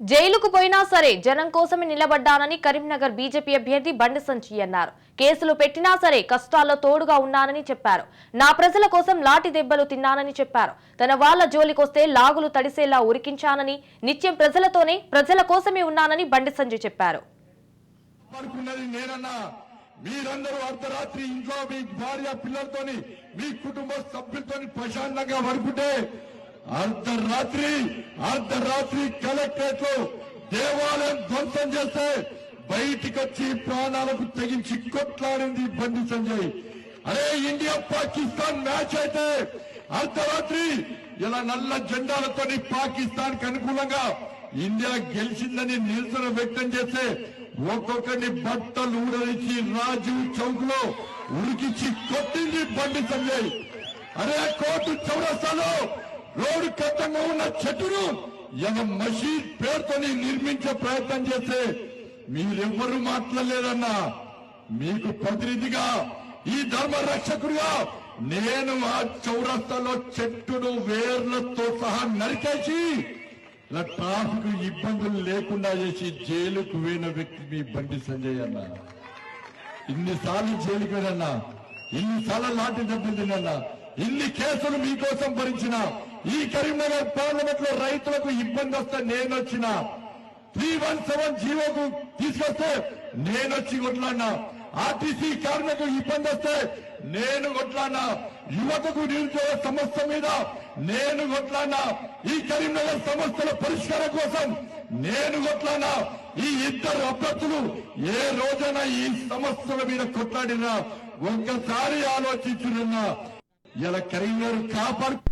జైలుకు పోయినా సరే జనం కోసమే నిలబడ్డానని కరీంనగర్ బీజేపీ అభ్యర్థి బండి సంచి అన్నారు. కేసులు పెట్టినా సరే కష్టాల్లో తోడుగా ఉన్నానని చెప్పారు. నా ప్రజల కోసం లాటి దెబ్బలు తిన్నానని చెప్పారు. తన వాళ్ళ జోలికొస్తే లాగులు తడిసేలా ఉరికించానని నిత్యం ప్రజలతోనే ప్రజల కోసమే ఉన్నానని బండి సంజయ్ చెప్పారు. మీరందరూ అర్ధరాత్రి ఇంట్లో మీ భార్య పిల్లలతోని మీ కుటుంబ సభ్యులతోని ప్రశాంతంగా పడుకుంటే అర్ధరాత్రి అర్ధరాత్రి కలెక్టరేట్లో దేవాలయం ధ్వంసం చేస్తే బయటికి వచ్చి ప్రాణాలకు తెగించి కొట్లాడింది బండి సంజయ్. అరే ఇండియా పాకిస్తాన్ మ్యాచ్ అయితే అర్ధరాత్రి ఇలా నల్ల జెండాలతోని పాకిస్తాన్కి అనుకూలంగా ఇండియా గెలిచిందని నిరసన వ్యక్తం చేస్తే ఒక్కొక్కరిని బట్టలు ఊడరించి రాజీవ్ చౌక్లో ఉరికిచ్చి కొట్టింది బండి సంజయ్. అరే కోర్టు చౌరస్తాలో రోడ్డు కట్టంగా ఉన్న చెట్టును ఎవ మసీద్ పేరుతోని నిర్మించే ప్రయత్నం చేస్తే మీరెవ్వరూ మాట్లాడలేదన్నా మీకు ప్రతినిధిగా ఈ ధర్మ రక్షకుడిగా నేను ఆ చౌరస్తాలో చెట్టును వేర్లతో సహా నరికేసి ఇలా ట్రాఫిక్ ఇబ్బందులు లేకుండా చేసి జైలుకు పోయిన వ్యక్తి మీ బండి సంజయ్ అన్న. ఇన్నిసార్లు జైలుకు వెళ్ళన్నా ఇన్నిసార్లు లాంటి దెబ్బలు తిన్నా ఇన్ని కేసులు మీకోసం భరించినా ఈ కరీంనగర్ పార్లమెంట్లో రైతులకు ఇబ్బంది వస్తే నేను వచ్చిన త్రీ వన్ సెవెన్ జీవోకు తీసుకొస్తే నేను వచ్చి కొట్లాడినా. ఆర్టీసీ కార్మికు ఇబ్బంది వస్తే నేను కొట్లాడినా. యువతకు నిరుద్యోగ సమస్య మీద నేను కొట్లాడినా. ఈ కరీంనగర్ సమస్యల పరిష్కారం కోసం నేను కొట్లాడినా. ఈ ఇద్దరు అభ్యర్థులు ఏ రోజైనా ఈ సమస్యల మీద కొట్లాడినా. ఒక్కసారి ఆలోచించున్నా. ఇలా కరీంనగర్ కాపాడు